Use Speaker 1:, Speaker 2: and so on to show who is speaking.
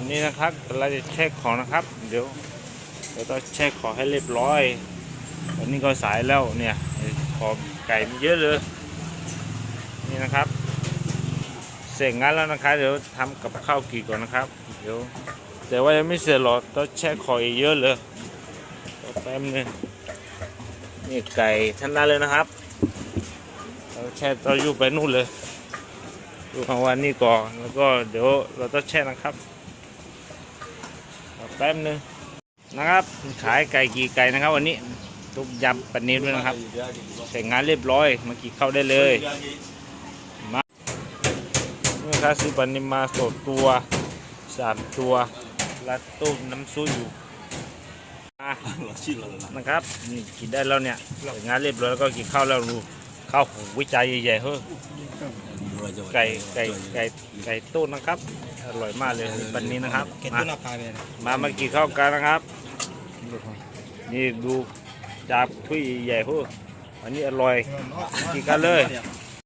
Speaker 1: อันนี้นะครับเราจะเช็คของนะครับ เดี๋ยวเราต้องเช็คของให้เรียบร้อยวันนี้ก็สายแล้วเนี่ยของไก่มีเยอะเลย นี่นะครับ เสร็จงานแล้วนะครับ เดี๋ยวทำกับข้าวกี่ก่อนนะครับ เดี๋ยวแต่ว่ายังไม่เสร็จหรอกต้องเช็คของอีกเยอะเลยแป๊บนึงนี่ไก่ทั้งนั้นเลยนะครับเราแช่เราอยู่ไปนู่นเลยดูของวันนี้ก่อนแล้วก็เดี๋ยวเราต้องแช่นะครับ แป๊บนึงนะครับ ขายไก่กี่ไก่นะครับ วันนี้ทุกยำปันนี้ด้วยนะครับเสร็จงานเรียบร้อยมากินข้าวได้เลยมานี่ครับซื้อปันนี้มาสดตัวสามตัวแล้วต้มน้ำซุปอยู่นะครับนี่กินได้แล้วเนี่ยเสร็จงานเรียบร้อยแล้วก็กินข้าวแล้วดูข้าววิจัยใหญ่ๆเฮ้ย ไก่ไก่ไก่ไก่ต้นนะครับ อร่อยมากเลยปันนี้นะครับ
Speaker 2: เก็บ
Speaker 1: มา
Speaker 2: ตัวละพายไปนะ
Speaker 1: มามากินข้าวกันนะครับ นี่ดูจากถ้วยใหญ่ๆเฮ้ยอันนี้อร่อยกินกันเลย
Speaker 2: เ